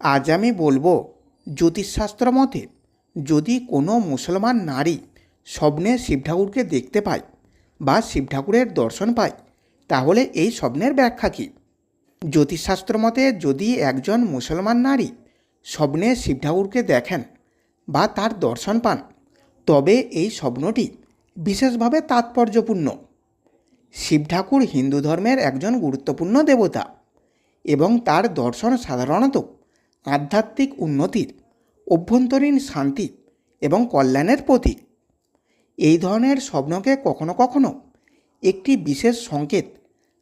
আজ আমি বলব জ্যোতিষশাস্ত্র মতে, যদি কোনো মুসলমান নারী স্বপ্নে শিব ঠাকুরকে দেখতে পায় বা শিব ঠাকুরের দর্শন পায়, তাহলে এই স্বপ্নের ব্যাখ্যা কী? জ্যোতিষশাস্ত্র মতে, যদি একজন মুসলমান নারী স্বপ্নে শিব ঠাকুরকে দেখেন বা তার দর্শন পান, তবে এই স্বপ্নটি বিশেষভাবে তাৎপর্যপূর্ণ। শিব ঠাকুর হিন্দু ধর্মের একজন গুরুত্বপূর্ণ দেবতা এবং তার দর্শন সাধারণত আধ্যাত্মিক উন্নতির, অভ্যন্তরীণ শান্তি এবং কল্যাণের প্রতীক। এই ধরনের স্বপ্নকে কখনো কখনো একটি বিশেষ সংকেত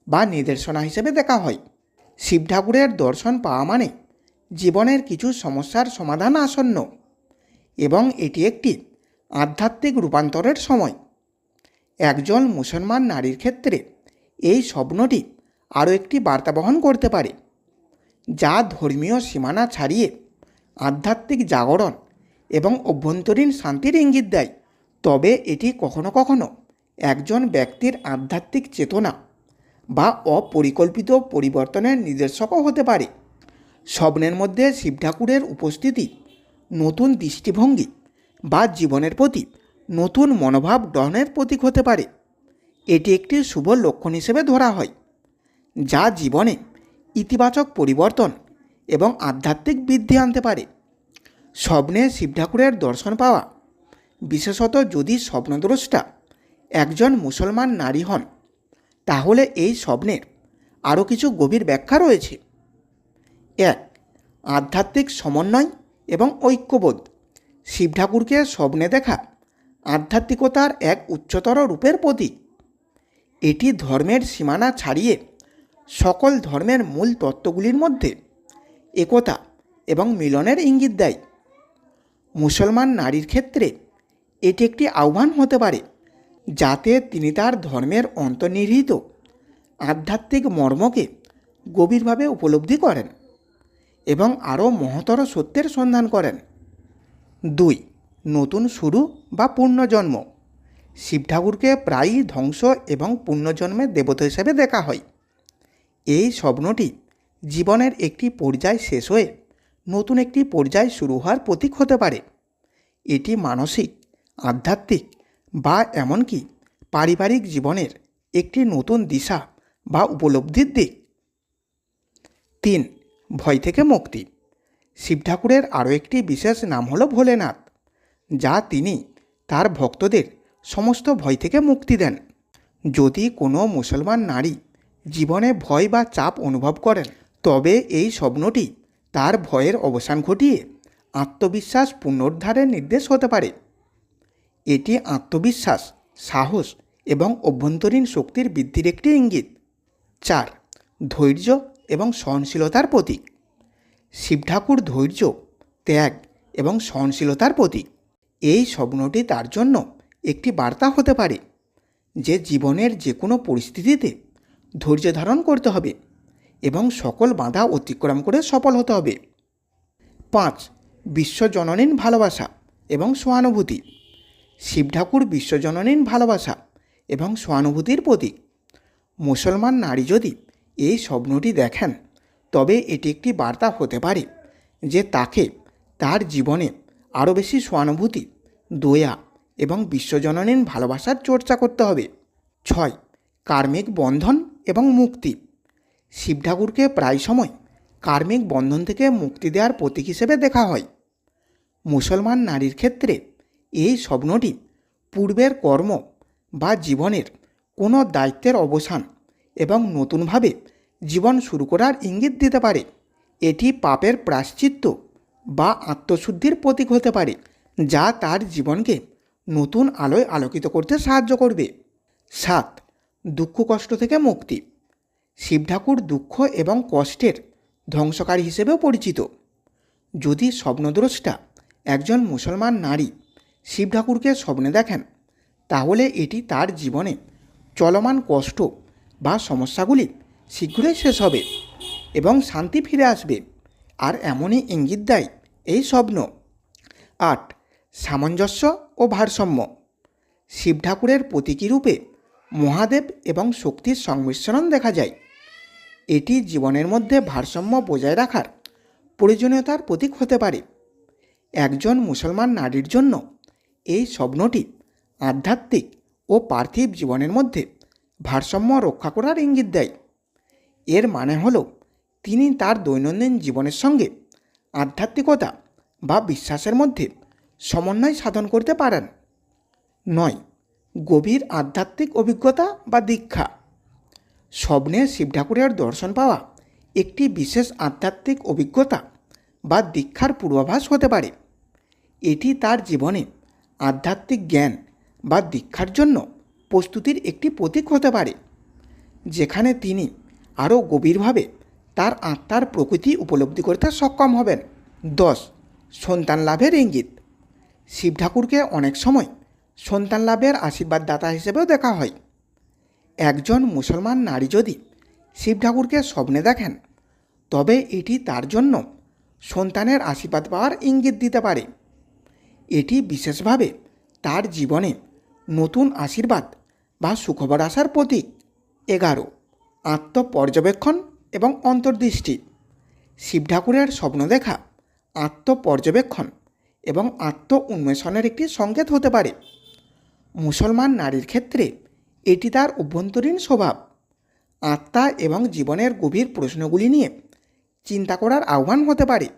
বা নির্দেশনা হিসেবে দেখা হয়। শিব ঠাকুরের দর্শন পাওয়া মানে জীবনের কিছু সমস্যার সমাধান আসন্ন এবং এটি একটি আধ্যাত্মিক রূপান্তরের সময়। একজন মুসলমান নারীর ক্ষেত্রে এই স্বপ্নটি আরও একটি বার্তা বহন করতে পারে। যা ধর্মীয় সীমানা ছাড়িয়ে আধ্যাত্মিক জাগরণ এবং অভ্যন্তরীণ শান্তির ইঙ্গিত দেয়, তবে এটি কখনো কখনো একজন ব্যক্তির আধ্যাত্মিক চেতনা বা অপরিকল্পিত পরিবর্তনের নির্দেশকও হতে পারে। স্বপ্নের মধ্যে শিব ঠাকুরের উপস্থিতি, নতুন দৃষ্টিভঙ্গি বা জীবনের প্রতি নতুন মনোভাব গ্রহণের প্রতীক হতে পারে। এটি একটি শুভ লক্ষণ হিসেবে ধরা হয়, যা জীবনে ইতিবাচক পরিবর্তন এবং আধ্যাত্মিক বৃদ্ধি আনতে পারে। স্বপ্নে শিব ঠাকুরের দর্শন পাওয়া, বিশেষত যদি স্বপ্নদ্রষ্টা একজন মুসলমান নারী হন, তাহলে এই স্বপ্নের আরও কিছু গভীর ব্যাখ্যা রয়েছে। এক, আধ্যাত্মিক সমন্বয় এবং ঐক্যবোধ। শিব ঠাকুরকে স্বপ্নে দেখা আধ্যাত্মিকতার এক উচ্চতর রূপের প্রতীক। এটি ধর্মের সীমানা ছাড়িয়ে সকল ধর্মের মূল তত্ত্বগুলির মধ্যে একতা এবং মিলনের ইঙ্গিত দেয়। মুসলমান নারীর ক্ষেত্রে এটি একটি আহ্বান হতে পারে, যাতে তিনি তার ধর্মের অন্তর্নিহিত আধ্যাত্মিক মর্মকে গভীরভাবে উপলব্ধি করেন এবং আরও মহতর সত্যের সন্ধান করেন। দুই, নতুন শুরু বা পুণ্যজন্ম। শিব ঠাকুরকে প্রায়ই ধ্বংস এবং পুণ্যজন্মের দেবতা হিসেবে দেখা হয়। এই স্বপ্নটি জীবনের একটি পর্যায় শেষ হয়ে নতুন একটি পর্যায় শুরু হওয়ার প্রতীক হতে পারে। এটি মানসিক, আধ্যাত্মিক বা এমনকি পারিবারিক জীবনের একটি নতুন দিশা বা উপলব্ধির দিক। তিন, ভয় থেকে মুক্তি। শিব ঠাকুরের আরও একটি বিশেষ নাম হলো ভোলেনাথ, যা তিনি তার ভক্তদের সমস্ত ভয় থেকে মুক্তি দেন। যদি কোনো মুসলমান নারী জীবনে ভয় বা চাপ অনুভব করেন। তবে এই স্বপ্নটি তার ভয়ের অবসান ঘটিয়ে আত্মবিশ্বাস পুনরুদ্ধারের নির্দেশ হতে পারে। এটি আত্মবিশ্বাস, সাহস এবং অভ্যন্তরীণ শক্তির বৃদ্ধির একটি ইঙ্গিত। চার, ধৈর্য এবং সহনশীলতার প্রতীক। শিব ঠাকুর ধৈর্য, ত্যাগ এবং সহনশীলতার প্রতীক। এই স্বপ্নটি তার জন্য একটি বার্তা হতে পারে যে জীবনের যে কোনো পরিস্থিতিতে ধৈর্য ধারণ করতে হবে এবং সকল বাধা অতিক্রম করে সফল হতে হবে। পাঁচ, বিশ্বজননীন ভালোবাসা এবং সহানুভূতি। শিব ঠাকুর বিশ্বজননীন ভালোবাসা এবং সহানুভূতির প্রতীক। মুসলমান নারী যদি এই স্বপ্নটি দেখেন, তবে এটি একটি বার্তা হতে পারে যে তাকে তার জীবনে আরও বেশি সহানুভূতি, দয়া এবং বিশ্বজননীন ভালোবাসার চর্চা করতে হবে। ছয়, কার্মিক বন্ধন এবং মুক্তি। শিব ঠাকুরকে প্রায় সময় কার্মিক বন্ধন থেকে মুক্তি দেওয়ার প্রতীক হিসেবে দেখা হয়। মুসলমান নারীর ক্ষেত্রে এই স্বপ্নটি পূর্বের কর্ম বা জীবনের কোনো দায়িত্বের অবসান এবং নতুনভাবে জীবন শুরু করার ইঙ্গিত দিতে পারে। এটি পাপের প্রাশ্চিত্য বা আত্মশুদ্ধির প্রতীক হতে পারে, যা তার জীবনকে নতুন আলোয় আলোকিত করতে সাহায্য করবে। সাত দুঃখ কষ্ট থেকে মুক্তি। শিব ঠাকুর দুঃখ এবং কষ্টের ধ্বংসকারী হিসেবেও পরিচিত। যদি স্বপ্নদ্রষ্টা একজন মুসলমান নারী শিব ঠাকুরকে স্বপ্নে দেখেন, তাহলে এটি তার জীবনে চলমান কষ্ট বা সমস্যাগুলি শীঘ্রই শেষ হবে এবং শান্তি ফিরে আসবে। আর এমনই ইঙ্গিত দেয় এই স্বপ্ন। আট, সামঞ্জস্য ও ভারসাম্য। শিব ঠাকুরের প্রতীকী রূপে মহাদেব এবং শক্তির সংমিশ্রণ দেখা যায়। এটি জীবনের মধ্যে ভারসাম্য বজায় রাখার প্রয়োজনীয়তার প্রতীক হতে পারে। একজন মুসলমান নারীর জন্য এই স্বপ্নটি আধ্যাত্মিক ও পার্থিব জীবনের মধ্যে ভারসাম্য রক্ষা করার ইঙ্গিত দেয়। এর মানে হল, তিনি তার দৈনন্দিন জীবনের সঙ্গে আধ্যাত্মিকতা বা বিশ্বাসের মধ্যে সমন্বয় সাধন করতে পারেন। নয় গভীর আধ্যাত্মিক অভিজ্ঞতা বা দীক্ষা। স্বপ্নে শিব ঠাকুরের দর্শন পাওয়া একটি বিশেষ আধ্যাত্মিক অভিজ্ঞতা বা দীক্ষার পূর্বাভাস হতে পারে। এটি তার জীবনে আধ্যাত্মিক জ্ঞান বা দীক্ষার জন্য প্রস্তুতির একটি প্রতীক হতে পারে, যেখানে তিনি আরও গভীরভাবে তার আত্মার প্রকৃতি উপলব্ধি করতে সক্ষম হবেন। দশ, সন্তান লাভের ইঙ্গিত। শিব ঠাকুরকে অনেক সময় সন্তান লাভের আশীর্বাদদাতা হিসেবেও দেখা হয়। একজন মুসলমান নারী যদি শিব ঠাকুরকে স্বপ্নে দেখেন, তবে এটি তার জন্য সন্তানের আশীর্বাদ পাওয়ার ইঙ্গিত দিতে পারে। এটি বিশেষভাবে তার জীবনে নতুন আশীর্বাদ বা সুখবর আসার প্রতীক। এগারো, আত্মপর্যবেক্ষণ এবং অন্তর্দৃষ্টি। শিব ঠাকুরের স্বপ্ন দেখা আত্মপর্যবেক্ষণ এবং আত্ম উন্মেষণের একটি সংকেত হতে পারে। মুসলমান নারীর ক্ষেত্রে এটি তার অভ্যন্তরীণ স্বভাব। আত্মা এবং জীবনের গভীর প্রশ্নগুলি নিয়ে চিন্তা করার আহ্বান হতে পারে।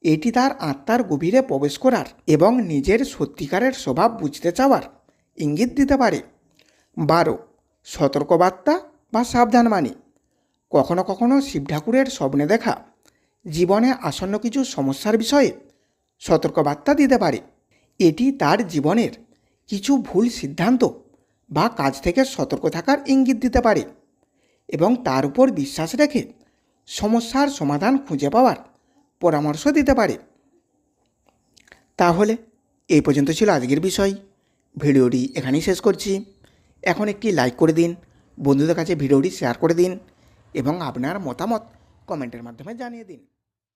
এটি তার আত্মার গভীরে প্রবেশ করার এবং নিজের সত্যিকারের স্বভাব বুঝতে চাওয়ার ইঙ্গিত দিতে পারে। বারো, সতর্কবার্তা বা সাবধান সাবধানবাণী। কখনো কখনো শিব ঠাকুরের স্বপ্নে দেখা জীবনে আসন্ন কিছু সমস্যার বিষয়ে সতর্কবার্তা দিতে পারে। এটি তার জীবনের কিছু ভুল সিদ্ধান্ত বা কাজ থেকে সতর্ক থাকার ইঙ্গিত দিতে পারে এবং তার উপর বিশ্বাস রেখে সমস্যার সমাধান খুঁজে পাওয়ার পরামর্শ দিতে পারে। তাহলে এই পর্যন্ত ছিল আজকের বিষয়। ভিডিওটি এখানেই শেষ করছি। এখন একটি লাইক করে দিন, বন্ধুদের কাছে ভিডিওটি শেয়ার করে দিন এবং আপনার মতামত কমেন্টের মাধ্যমে জানিয়ে দিন।